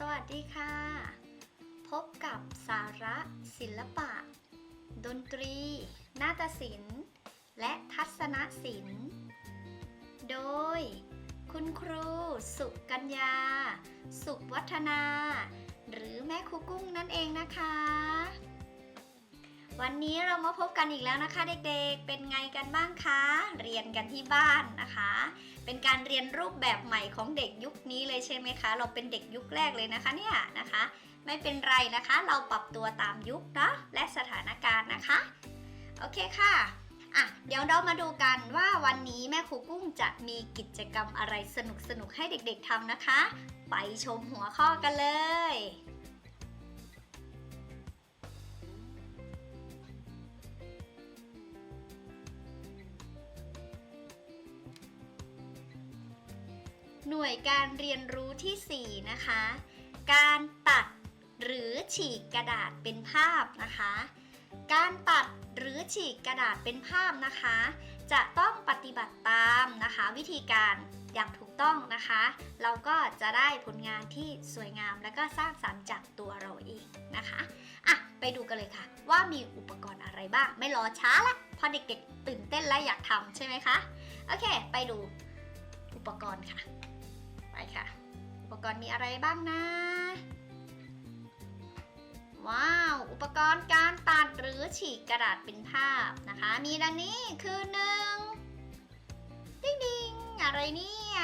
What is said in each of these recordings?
สวัสดีค่ะ พบกับสาระศิลปะ ดนตรี นาฏศิลป์ และทัศนศิลป์ โดย คุณครูสุกัญญา สุวัฒนา หรือแม่ครูกุ้งนั่นเองนะคะ วันนี้เรามาพบกันอีกแล้วนะคะ เด็กๆ เป็นไงกันบ้างคะ เรียนกันที่บ้านนะคะ เป็นการเรียนรูปแบบใหม่ของเด็กยุคนี้เลยใช่ไหมคะ เราเป็นเด็กยุคแรกเลยนะคะเนี่ยนะคะ ไม่เป็นไรนะคะ เราปรับตัวตามยุคเนาะและสถานการณ์นะคะ โอเคค่ะอะเดี๋ยวเรามาดูกันว่าวันนี้แม่ครูกุ้งจะมีกิจกรรมอะไรสนุกๆให้เด็กๆทำนะคะ ไปชมหัวข้อกันเลย หน่วยการเรียนรู้ที่ 4 นะคะ การตัดหรือฉีกกระดาษเป็นภาพนะคะ การตัดหรือฉีกกระดาษเป็นภาพนะคะ จะต้องปฏิบัติตามนะคะ วิธีการอย่างถูกต้องนะคะ เราก็จะได้ผลงานที่สวยงามและก็สร้างสรรค์จากตัวเราเองนะคะอะไปดูกันเลยค่ะ ว่ามีอุปกรณ์อะไรบ้าง ไม่รอช้าละเพอเด็กๆตื่นเต้นและอยากทำใช่ไหมคะ โอเค ไปดูอุปกรณ์ค่ะ ไปค่ะ อุปกรณ์มีอะไรบ้างนะ ว้าว อุปกรณ์การตัดหรือฉีกกระดาษเป็นภาพนะคะ มีดังนี้คือหนึ่งดิ้งดิงอะไรเนี่ย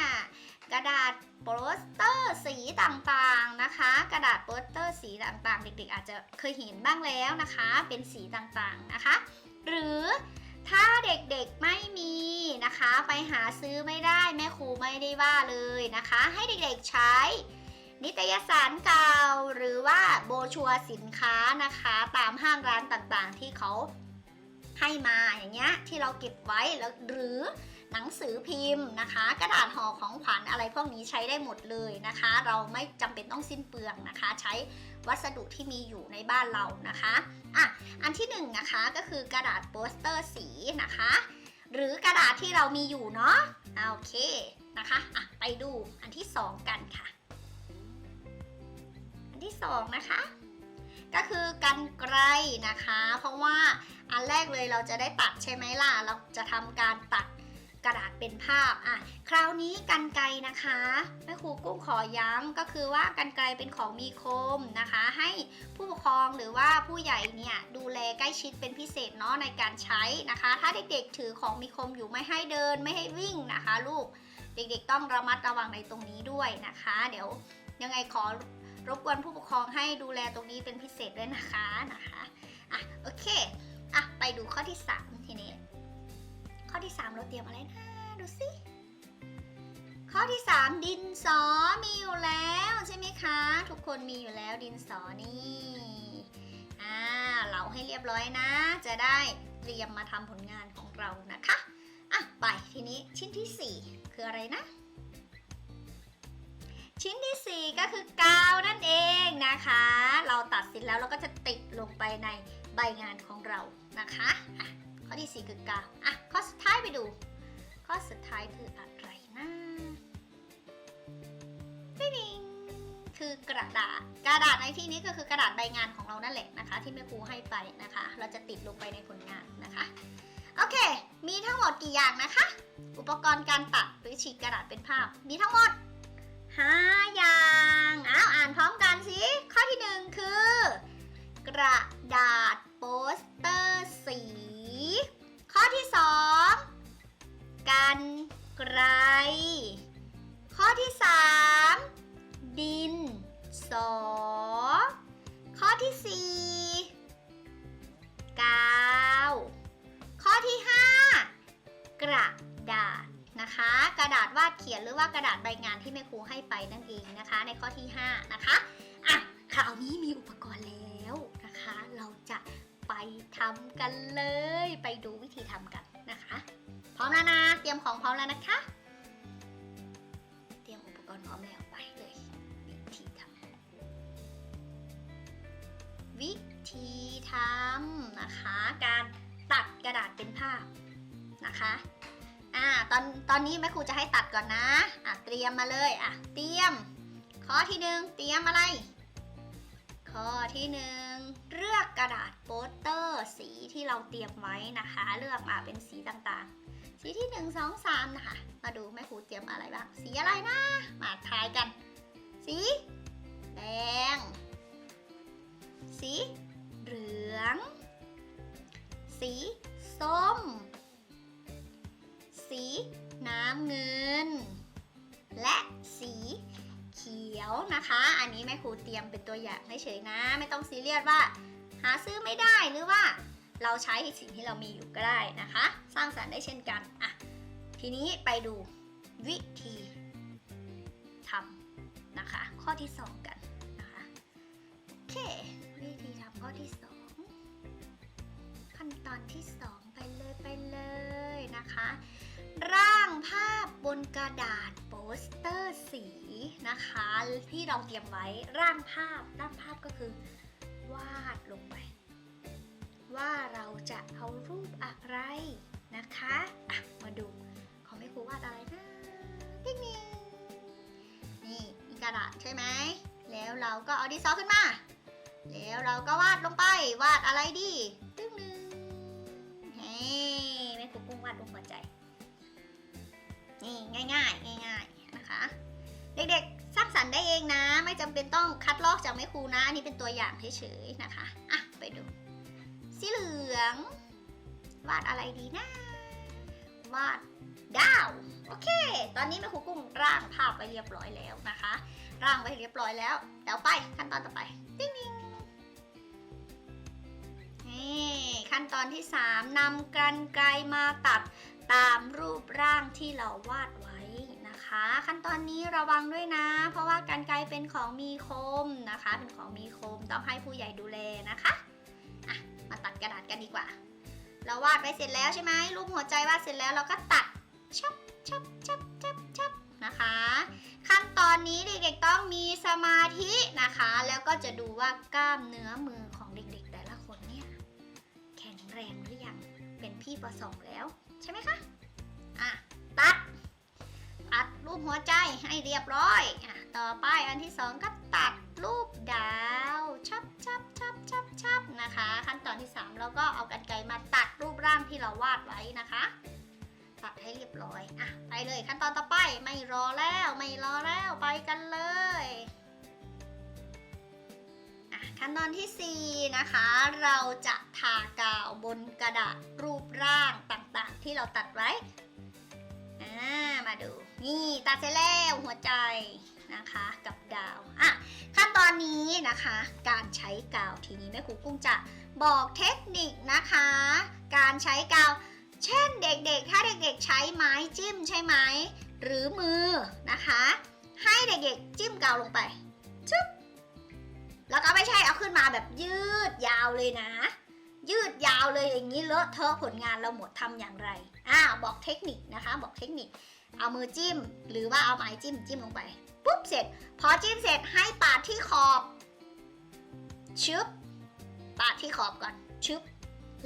กระดาษโปสเตอร์สีต่างๆนะคะ กระดาษโปสเตอร์สีต่างๆ เด็กๆ อาจจะเคยเห็นบ้างแล้วนะคะ เป็นสีต่างๆนะคะ หรือ ถ้าเด็กๆไม่มีนะคะ ไปหาซื้อไม่ได้แม่ครูไม่ได้ว่าเลยนะคะ ให้เด็กๆใช้ นิตยสารเก่าหรือว่าโบชัวสินค้านะคะ ตามห้างร้านต่างๆ ที่เขาให้มาอย่างเงี้ยที่เราเก็บไว้แล้วหรือหนังสือพิมพ์นะคะ กระดาษห่อของขวัญอะไรพวกนี้ใช้ได้หมดเลยนะคะ เราไม่จำเป็นต้องสิ้นเปลืองนะคะ ใช้ วัสดุที่มีอยู่ในบ้านเรานะคะอะอันที่หนึ่งนะคะก็คือกระดาษโปสเตอร์สีนะคะ หรือกระดาษที่เรามีอยู่เนาะอะโอเคนะคะอะไปดูอันที่สองกันค่ะ อันที่สองนะคะ ก็คือกันไกรนะคะ เพราะว่าอันแรกเลยเราจะได้ตัดใช่ไหมล่ะ เราจะทำการตัด กระดาษเป็นภาพอะคราวนี้กันไกนะคะแม่ครูกุ้งขอย้ำก็คือว่ากันไกเป็นของมีคมนะคะ ให้ผู้ปกครองหรือว่าผู้ใหญ่เนี่ยดูแลใกล้ชิดเป็นพิเศษเนาะในการใช้นะคะ ถ้าเด็กๆถือของมีคมอยู่ไม่ให้เดินไม่ให้วิ่งนะคะ ลูกเด็กๆต้องระมัดระวังในตรงนี้ด้วยนะคะ เดี๋ยวยังไงขอรบกวนผู้ปกครองให้ดูแลตรงนี้เป็นพิเศษด้วยนะคะนะคะอะโอเคอะไปดูข้อที่ 3 ทีนี้ ข้อที่ 3 เราเตรียมอะไรนะ ดูสิ ข้อที่ 3 ดินสอมีอยู่แล้วใช่ไหมคะ ทุกคนมีอยู่แล้วดินสอนี่อ่าเราให้เรียบร้อยนะ จะได้เตรียมมาทำผลงานของเรานะคะอะไปทีนี้ชิ้นที่ 4 คืออะไรนะชิ้นที่ 4 ก็คือกาวนั่นเองนะคะ เราตัดเสร็จแล้วเราก็จะติดลงไปในใบงานของเรานะคะอะ ข้อที่ 4 คือกาอะ ข้อสุดท้ายไปดู ข้อสุดท้ายคืออะไรนะดิงคือกระดาษ กระดาษในที่นี้ก็คือกระดาษใบงานของเรานั่นแหละนะคะ ที่แม่ครูให้ไปนะคะ เราจะติดลงไปในผลงานนะคะ โอเค มีทั้งหมดกี่อย่างนะคะ อุปกรณ์การตัดหรือฉีกกระดาษเป็นภาพ มีทั้งหมดห้าอย่างอ้าวอ่านพร้อมกันสิ ข้อที่หนึ่งคือ กระดาษโปสเตอร์สี ข้อที่สองกันไกร ข้อที่สามดินสอ ข้อที่สี่กาว ข้อที่ห้ากระดาษนะคะ กระดาษวาดเขียนหรือว่ากระดาษใบงานที่แม่ครูให้ไปนั่นเองนะคะ ในข้อที่ 5 นะคะอะคราวนี้มีอุปกรณ์แล้วนะคะ เราจะ ทำกันเลย ไปดูวิธีทำกันนะคะ พร้อมแล้วนะ เตรียมของพร้อมแล้วนะคะ เตรียมอุปกรณ์พร้อมแล้วไปเลย วิธีทำวิธีทำนะคะ การตัดกระดาษเป็นภาพนะคะอ่าตอนตอนนี้แม่ครูจะให้ตัดก่อนนะอะเตรียมมาเลยอะเตรียม ข้อที่หนึ่งเตรียมอะไร ข้อที่หนึ่ง เลือกกระดาษโปสเตอร์สีที่เราเตรียมไว้นะคะ เลือกมาเป็นสีต่างๆ สีที่หนึ่งสองสามนะคะ มาดูแม่ครูเตรียมอะไรบ้าง สีอะไรนะ มาทายกัน สีแดง สีเหลือง สีส้ม สีน้ำเงิน และสีเขียวนะคะ อันนี้แม่ครูเตรียมเป็นตัวอย่างให้เฉยนะ ไม่ต้องซีเรียสว่า หาซื้อไม่ได้หรือว่าเราใช้สิ่งที่เรามีอยู่ก็ได้นะคะ สร้างสรรค์ได้เช่นกันอะทีนี้ไปดูวิธีทำนะคะ ข้อที่ 2 กันนะคะโอเค วิธีทำข้อที่ 2 ขั้นตอนที่ 2 ไปเลยไปเลยนะคะ ร่างภาพบนกระดาษโปสเตอร์สีนะคะ ที่เราเตรียมไว้ร่างภาพร่างภาพก็คือ วาดลงไป ว่าเราจะเอารูปอะไรนะคะอะมาดูเขาไม่ครูวาดอะไรนะติ๊งนิงนี่มีกระดาษใช่ไหมแล้วเราก็เอาดินสอขึ้นมา แล้วเราก็วาดลงไป วาดอะไรดีตึ้งหนึ่งเฮ้แม่ครูกุ้งวาดรูปหัวใจ นี่ง่ายๆง่ายๆนะคะ เด็กๆ สรรค์ได้เองนะ ไม่จำเป็นต้องคัดลอกจากแม่ครูนะ อันนี้เป็นตัวอย่างเฉยๆนะคะอะไปดู สีเหลือง วาดอะไรดีนะ วาดดาว โอเค ตอนนี้แม่ครูกุ้งร่างภาพไปเรียบร้อยแล้วนะคะ ร่างไว้เรียบร้อยแล้วเดี๋ยวไปขั้นตอนต่อไปติ๊งนิงนี่ขั้นตอนที่ 3นำกันไกรมาตัดตามรูปร่างที่เราวาดไว้ ขั้นตอนนี้ระวังด้วยนะ เพราะว่ากันไกเป็นของมีคมนะคะ เป็นของมีคมต้องให้ผู้ใหญ่ดูแลนะคะอะมาตัดกระดาษกันดีกว่า เราวาดไปเสร็จแล้วใช่ไหมรูปหัวใจวาดเสร็จแล้วเราก็ตัดชับชับชับชับชับนะคะ ขั้นตอนนี้เด็กๆต้องมีสมาธินะคะ แล้วก็จะดูว่ากล้ามเนื้อมือของเด็กๆ แต่ละคนเนี่ยแข็งแรงหรือยังเป็นพี่ประสองแล้ว ใช่ไหมคะอะตัด ตัดรูปหัวใจให้เรียบร้อยอต่อไปอันที่สองก็ตัดรูปดาวชับชับชับชับชับนะคะ ขั้นตอนที่สามเราก็เอากรรไกรมาตัดรูปร่างที่เราวาดไว้นะคะ ตัดให้เรียบร้อยอะไปเลยขั้นตอนต่อไปไม่รอแล้วไม่รอแล้วไปกันเลยขั้นตอนที่ 4 นะคะ เราจะทากาวบนกระดาษรูปร่างต่างๆ ที่เราตัดไว้ อ่า มาดู นี่ตัดเสร็จแล้วหัวใจนะคะกับดาวอะขั้นตอนนี้นะคะ การใช้กาวทีนี้แม่ครูกุ้งจะบอกเทคนิคนะคะ การใช้กาว เช่นเด็กๆ ถ้าเด็กๆ ใช้ไม้จิ้มใช่ไหมหรือมือนะคะ ให้เด็กๆ จิ้มกาวลงไปชึบแล้วก็ไม่ใช่เอาขึ้นมาแบบยืดยาวเลยนะ ยืดยาวเลยอย่างนี้เลอะเทอะผลงานเราหมดทำอย่างไรอ่าบอกเทคนิคนะคะ บอกเทคนิค เอามือจิ้ม หรือว่าเอาไม้จิ้มจิ้มลงไปปุ๊บเสร็จ พอจิ้มเสร็จให้ปาดที่ขอบชึบปาดที่ขอบก่อนชึบ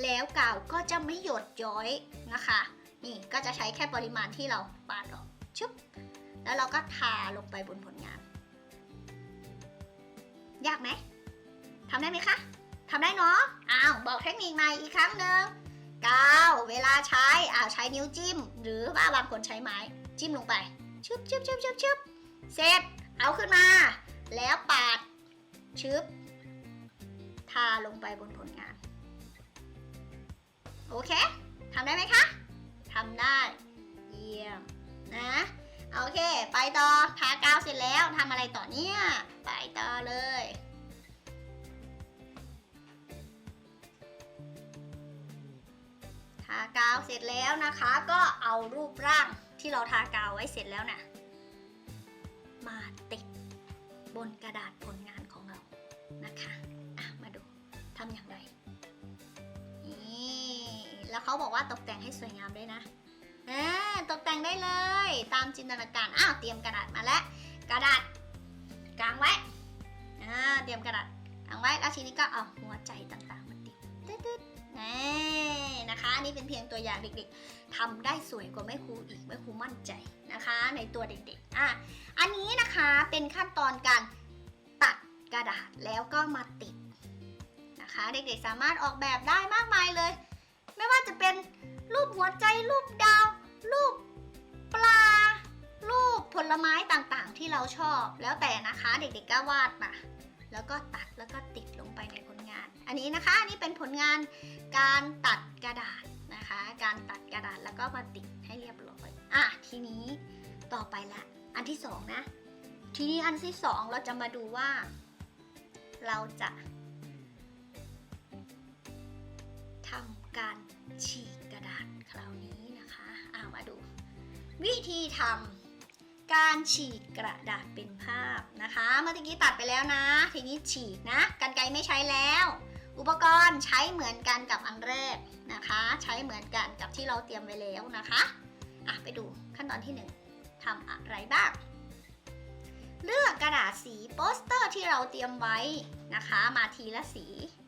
แล้วกาวก็จะไม่หยดย้อยนะคะ นี่ก็จะใช้แค่ปริมาณที่เราปาดออกชึบแล้วเราก็ทาลงไปบนผลงาน ยากไหมทำได้ไหมคะทำได้เนาะอ้าวบอกเทคนิคใหม่อีกครั้งหนึ่งกาวเวลาใช้อ้าวใช้นิ้วจิ้ม หรือว่าบางคนใช้ไม้ จิ้มลงไปชึบชึบชึบชึบชึบเสร็จ เอาขึ้นมา แล้วปาดชึบทาลงไปบนผลงาน โอเคทำได้ไหมคะทำได้ เยี่ยมนะโอเค ไปต่อทากาวเสร็จแล้วทำอะไรต่อเนี่ย ไปต่อเลย ทากาวเสร็จแล้วนะคะ ก็เอารูปร่าง ที่เราทากาวไว้เสร็จแล้วนะ่ะ มาติดบนกระดาษผลงานของเรานะคะอะมาดูทำอย่างไรนี่แล้วเขาบอกว่าตกแต่งให้สวยงามด้วยนะอตกแต่งได้เลยตามจินตนาการอ้าวเตรียมกระดาษมาแล้วกระดาษกางไว้เตรียมกระดาษกางไว้แล้วทีนี้ก็เอาหัวใจต่างๆมาติดตึ๊ดๆแหม นะคะอันนี้เป็นเพียงตัวอย่างเด็กๆทำได้สวยกว่าแม่ครูอีกแม่ครูมั่นใจนะคะ ในตัวเด็กๆอะอันนี้นะคะเป็นขั้นตอนการตัดกระดาษแล้วก็มาติดนะคะ เด็กๆสามารถออกแบบได้มากมายเลย ไม่ว่าจะเป็นรูปหัวใจรูปดาว รูปปลา รูปผลไม้ต่างๆ ที่เราชอบแล้วแต่นะคะ เด็กๆก็วาดมาแล้วก็ตัดแล้วก็ติดลงไปใน อันนี้นะคะอันนี้เป็นผลงานการตัดกระดาษนะคะ การตัดกระดาษแล้วก็มาติดให้เรียบร้อยอะทีนี้ต่อไปละ อันที่สองนะ ทีนี้อันที่สองเราจะมาดูว่า เราจะทำการฉีกกระดาษคราวนี้นะคะอ่ามาดู วิธีทำการฉีกกระดาษเป็นภาพนะคะ เมื่อกี้ตัดไปแล้วนะ ทีนี้ฉีกนะ กันไกรไม่ใช้แล้ว อุปกรณ์ใช้เหมือนกันกับอันแรกนะคะ ใช้เหมือนกันกับที่เราเตรียมไว้แล้วนะคะอะไปดูขั้นตอนที่หนึ่งทำอะไรบ้าง เลือกกระดาษสีโปสเตอร์ที่เราเตรียมไว้นะคะ มาทีละสี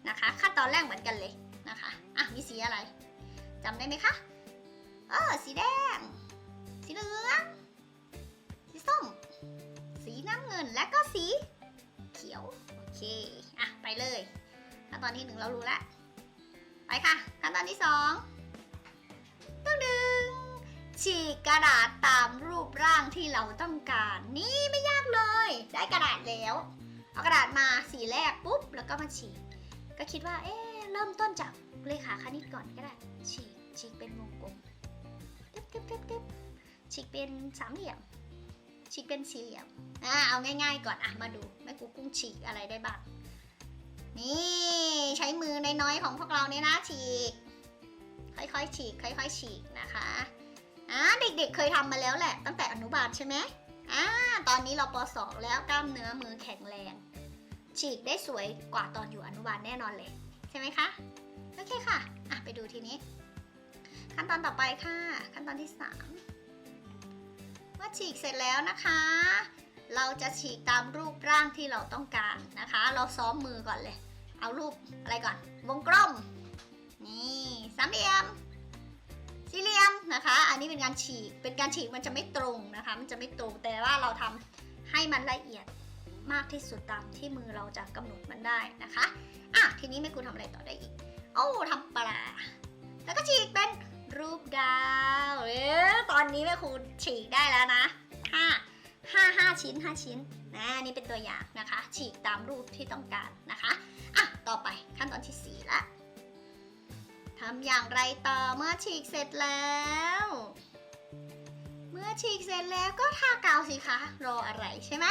นะคะ ขั้นตอนแรกเหมือนกันเลยนะคะอะมีสีอะไรจำได้ไหมคะเออสีแดง สีเหลืองสีส้ม สีน้ำเงินและก็สีเขียว โอเค อะ ไปเลย ขั้นตอนที่หนึ่งเรารู้แล้วไปค่ะ ขั้นตอนที่สองตึ้งดึงฉีกกระดาษตามรูปร่างที่เราต้องการ นี่ไม่ยากเลย ได้กระดาษแล้ว เอากระดาษมาสีแรกปุ๊บ แล้วก็มาฉีก ก็คิดว่า เอ๊ะเริ่มต้นจากเลขาคณิตก่อนก็ได้ ฉีก ฉีกเป็นวงกลมตึ๊บตึ๊บตึ๊บตึ๊บฉีกเป็นสามเหลี่ยม ฉีกเป็นสี่เหลี่ยม อ่า เอาง่ายๆก่อน อะ มาดูแม่กูกุ้งฉีกอะไรได้บ้าง นี่ใช้มือน้อยๆของพวกเราเนี่ยนะฉีก ค่อยๆฉีก ค่อยๆฉีกนะคะอ่าเด็กๆเคยทำมาแล้วแหละ ตั้งแต่อนุบาลใช่ไหมอ่าตอนนี้เราป .2 แล้วกล้ามเนื้อมือแข็งแรง ฉีกได้สวยกว่าตอนอยู่อนุบาลแน่นอนเลย ใช่ไหมคะโอเคค่ะอะไปดูทีนี้ ขั้นตอนต่อไปค่ะ ขั้นตอนที่สามเมื่อฉีกเสร็จแล้วนะคะ เราจะฉีกตามรูปร่างที่เราต้องการนะคะ เราซ้อมมือก่อนเลย เอารูปอะไรก่อน วงกลม นี่สามเหลี่ยม สี่เหลี่ยมนะคะ อันนี้เป็นการฉีก เป็นการฉีกมันจะไม่ตรงนะคะ มันจะไม่ตรง แต่ว่าเราทำให้มันละเอียดมากที่สุดตามที่มือเราจะกำหนดมันได้นะคะ อะ ทีนี้แม่ครูทำอะไรต่อได้อีก โอ้ทำปลา แล้วก็ฉีกเป็นรูปดาว เอ๊ะตอนนี้แม่ครูฉีกได้แล้วนะห้าห้าห้าชิ้นห้าชิ้น นะนี่เป็นตัวอย่างนะคะ ฉีกตามรูปที่ต้องการนะคะอะต่อไปขั้นตอนที่สี่ละทำอย่างไรต่อเมื่อฉีกเสร็จแล้ว เมื่อฉีกเสร็จแล้วก็ทากาวสิคะรออะไรใช่ไหม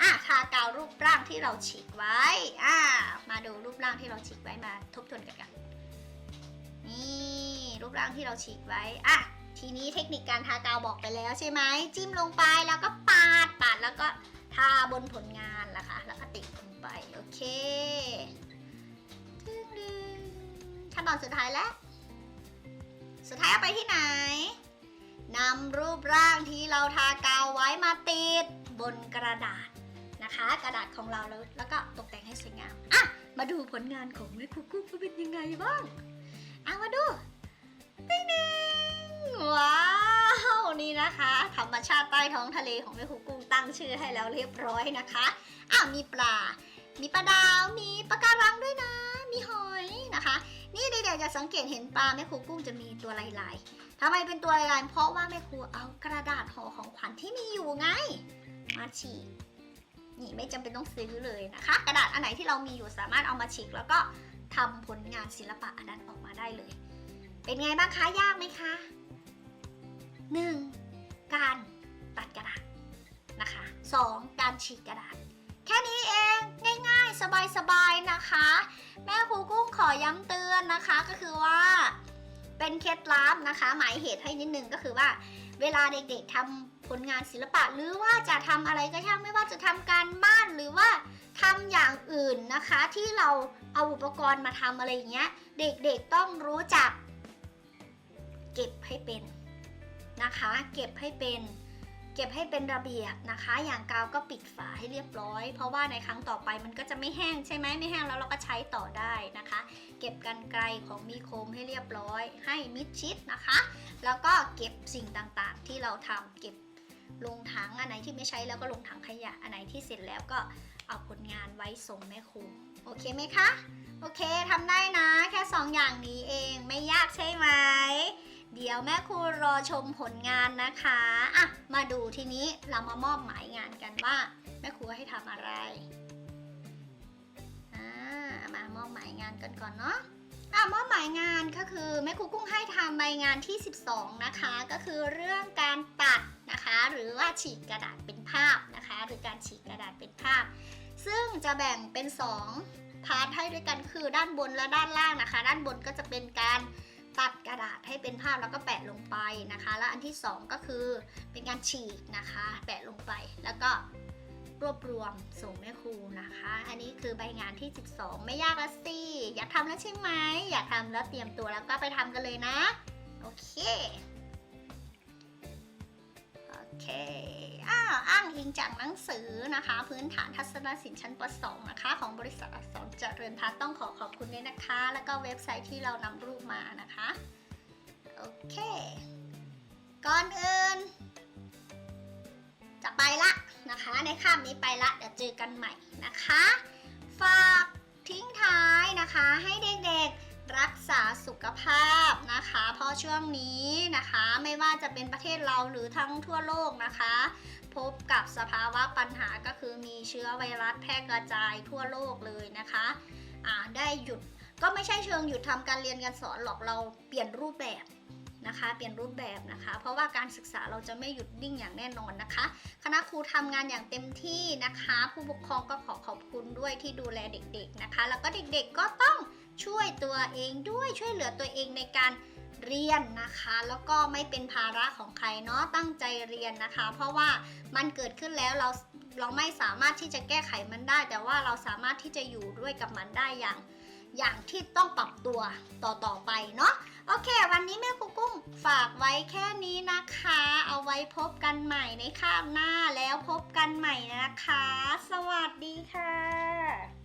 อะทากาวรูปร่างที่เราฉีกไว้อะมาดูรูปร่างที่เราฉีกไว้มาทบทวนกันกันนี่รูปร่างที่เราฉีกไว้อะทีนี้เทคนิคการทากาวบอกไปแล้วใช่ไหมจิ้มลงไปแล้วก็ปาดปาดแล้วก็ ทาบนผลงานล่ะคะแล้วก็ติดลงไปโอเคึงดึงขั้นตอนสุดท้ายแล้ว สุดท้ายเอาไปที่ไหนนำรูปร่างที่เราทากาวไว้มาติดบนกระดาษนะคะ กระดาษของเราแล้วแล้วก็ตกแต่งให้สวยงามอะมาดูผลงานของแม่คุกกุ๊กเป็นยังไงบ้างเอามาดูติ๊งดิง ว้าวนี่นะคะ ธรรมชาติใต้ท้องทะเลของแม่ครูกุ้งตั้งชื่อให้แล้วเรียบร้อยนะคะอ้าวมีปลา มีปลาดาว มีปลาการังด้วยนะ มีหอยนะคะ นี่เด็กๆจะสังเกตเห็นปลาแม่ครูกุ้งจะมีตัวลายๆทำไมเป็นตัวลายๆ เพราะว่าแม่ครูเอากระดาษห่อของขวัญที่มีอยู่ไง มาฉีก นี่ไม่จำเป็นต้องซื้อเลยนะคะ กระดาษอันไหนที่เรามีอยู่สามารถเอามาฉีกแล้วก็ทำผลงานศิลปะอันนั้นออกมาได้เลย เป็นไงบ้างคะ ยากไหมคะ 1. การตัดกระดาษนะคะ 2. การฉีกกระดาษ แค่นี้เองง่ายๆ สบายๆนะคะ แม่ครูกุ้งขอย้ำเตือนนะคะก็คือว่าเป็นเคล็ดลับนะคะ หมายเหตุให้นิดนึงก็คือว่า เวลาเด็กๆทำผลงานศิลปะ หรือว่าจะทำอะไรก็ช่างไม่ว่าจะทำการบ้านหรือว่าทำอย่างอื่นนะคะ ที่เราเอาอุปกรณ์มาทำอะไรอย่างเงี้ย เด็กๆต้องรู้จัก เก็บให้เป็น นะคะ เก็บให้เป็นเก็บให้เป็นระเบียบนะคะ อย่างกาวก็ปิดฝาให้เรียบร้อย เพราะว่าในครั้งต่อไปมันก็จะไม่แห้งใช่ไหมไม่แห้งแล้วเราก็ใช้ต่อได้นะคะ เก็บกันไกลของมีคมให้เรียบร้อย ให้มิดชิดนะคะ แล้วก็เก็บสิ่งต่างๆ ที่เราทำเก็บลงถังอันไหนที่ไม่ใช้แล้วก็ลงถังขยะอันไหนที่เสร็จแล้วก็เอาผลงานไว้ส่งแม่ครูโอเคไหมคะ โอเคทำได้นะ แค่สองอย่างนี้เองไม่ยากใช่ไหม เดี๋ยวแม่ครูรอชมผลงานนะคะอะมาดูทีนี้เรามามอบหมายงานกันว่า แม่ครูให้ทำอะไรอ่ามามอบหมายงานกันก่อนเนาะอะมอบหมายงานก็คือแม่ครูกุ้งให้ทำใบงานที่ 12 นะคะ ก็คือเรื่องการตัดนะคะ หรือว่าฉีกกระดาษเป็นภาพนะคะ หรือการฉีกกระดาษเป็นภาพ ซึ่งจะแบ่งเป็น 2 พาร์ทให้ด้วยกันคือด้านบนและด้านล่างนะคะ ด้านบนก็จะเป็นการ ตัดกระดาษให้เป็นภาพแล้วก็แปะลงไปนะคะ แล้วอันที่ 2 ก็คือเป็นการฉีกนะคะ แปะลงไปแล้วก็รวบรวมส่งแม่ครูนะคะ อันนี้คือใบงานที่ 12 ไม่ยากละสิ อยากทำแล้วใช่ไหม อยากทำแล้วเตรียมตัวแล้วก็ไปทำกันเลยนะ โอเค โอเค อ้าอ้างอิงจากหนังสือนะคะ พื้นฐานทัศนศิลป์ชั้นป .2 นะคะ ของบริษัทอักษรเจริญพัฒน์ต้องขอขอบคุณด้วยนะคะ แล้วก็เว็บไซต์ที่เรานำรูปมานะคะ โอเค ก่อนอื่น จะไปละนะคะ ในคาบนี้ไปละเดี๋ยวเจอกันใหม่นะคะ ฝากทิ้งท้ายนะคะ ให้เด็กๆรักษาสุขภาพนะคะ เพราะช่วงนี้นะคะ ไม่ว่าจะเป็นประเทศเราหรือทั้งทั่วโลกนะคะ พบกับสภาวะปัญหาก็คือมีเชื้อไวรัสแพร่กระจายทั่วโลกเลยนะคะอ่าได้หยุดก็ไม่ใช่เชิงหยุดทำการเรียนการสอนหรอกเราเปลี่ยนรูปแบบนะคะ เปลี่ยนรูปแบบนะคะ เพราะว่าการศึกษาเราจะไม่หยุดนิ่งอย่างแน่นอนนะคะ คณะครูทำงานอย่างเต็มที่นะคะ ผู้ปกครองก็ขอขอบคุณด้วยที่ดูแลเด็กๆนะคะ แล้วก็เด็กๆก็ต้องช่วยตัวเองด้วยช่วยเหลือตัวเองในการ เรียนนะคะ แล้วก็ไม่เป็นภาระของใครเนาะตั้งใจเรียนนะคะ เพราะว่ามันเกิดขึ้นแล้วเราเราไม่สามารถที่จะแก้ไขมันได้ แต่ว่าเราสามารถที่จะอยู่ด้วยกับมันได้อย่างอย่างที่ต้องปรับตัวต่อต่อไปเนาะโอเค วันนี้แม่กุ๊กกุ้งฝากไว้แค่นี้นะคะ เอาไว้พบกันใหม่ในคาบหน้าแล้วพบกันใหม่นะคะ สวัสดีค่ะ